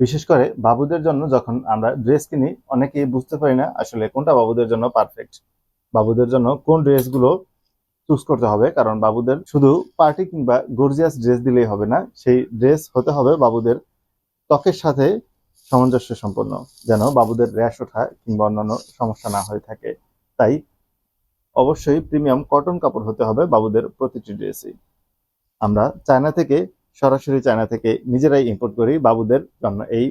বিশেষ করে বাবুদের জন্য যখন আমরা ড্রেস কিনি, অনেকেই বুঝতে পারি না আসলে কোনটা বাবুদের জন্য পারফেক্ট বাবুদের জন্য কোন ড্রেসগুলো চুজ করতে হবে, কারণ বাবুদের শুধু পার্টি কিংবা গর্জিয়াস ড্রেস দিলেই হবে না, সেই ড্রেস হতে হবে বাবুদের ত্বকের সাথে সামঞ্জস্য সম্পন্ন যেন বাবুদের র্যাশ ওঠা কিংবা অন্যান্য সমস্যা না হয়ে থাকে। তাই অবশ্যই প্রিমিয়াম কটন কাপড় হতে হবে বাবুদের প্রতিটি ড্রেসই আমরা চায়না থেকে সরাসরি চায়না থেকে নিজেরাই ইম্পোর্ট করি বাবুদের জন্য। এই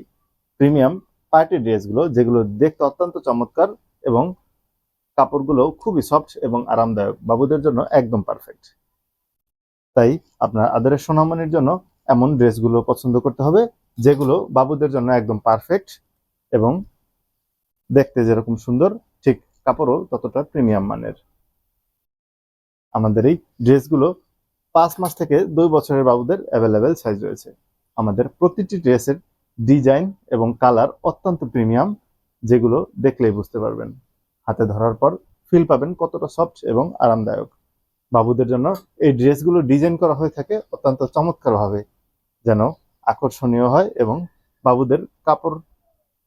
প্রিমিয়াম পার্টি ড্রেসগুলো যেগুলো দেখতে অত্যন্ত চমৎকার এবং কাপড়গুলো খুবই সফট এবং আরামদায়ক, বাবুদের জন্য একদম পারফেক্ট তাই আপনার আদরের সোনামণির জন্য এমন ড্রেসগুলো পছন্দ করতে হবে, যেগুলো বাবুদের জন্য একদম পারফেক্ট এবং দেখতে যেরকম সুন্দর, ঠিক কাপড়ও ততটা প্রিমিয়াম মানের। আমাদের এই ড্রেসগুলো পাঁচ মাস থেকে দুই বছরের বাবুদের অ্যাভেলেবেল সাইজ রয়েছে। আমাদের প্রতিটি ড্রেসের ডিজাইন এবং কালার অত্যন্ত প্রিমিয়াম যেগুলো দেখলেই বুঝতে পারবেন। হাতে ধরার পর ফিল পাবেন কতটা সফট এবং আরামদায়ক। বাবুদের জন্য এই ড্রেসগুলো ডিজাইন করা হয়ে থাকে অত্যন্ত চমৎকারভাবে, যেন আকর্ষণীয় হয় এবং বাবুদের কাপড়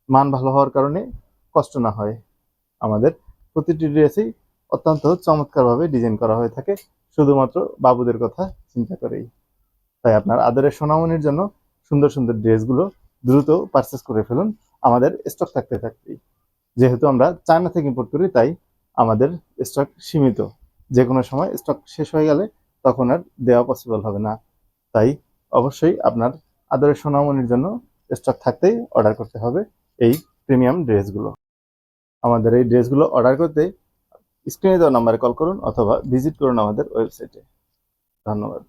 মান ভালো হওয়ার কারণে কষ্ট না হয়। আমাদের প্রতিটি ড্রেসেই অত্যন্ত চমৎকারভাবে ডিজাইন করা হয়ে থাকে। শুধুমাত্র বাবুদের কথা চিন্তা করেই। তাই আপনার আদরের সোনামনির জন্য সুন্দর সুন্দর ড্রেসগুলো দ্রুত পারচেস করে ফেলুন। আমাদের স্টক থাকতে থাকতেই। যেহেতু আমরা চায়না থেকে ইম্পোর্ট করি, তাই আমাদের স্টক সীমিত। যে কোনো সময় স্টক শেষ হয়ে গেলে তখন আর দেওয়া পসিবল হবে না। তাই অবশ্যই আপনার আদরের সোনামনির জন্য স্টক থাকতেই অর্ডার করতে হবে এই প্রিমিয়াম ড্রেসগুলো আমাদের এই ড্রেসগুলো অর্ডার করতে স্ক্রিনে দেওয়া নাম্বারে কল করুন অথবা ভিজিট করুন আমাদের ওয়েবসাইটে। ধন্যবাদ।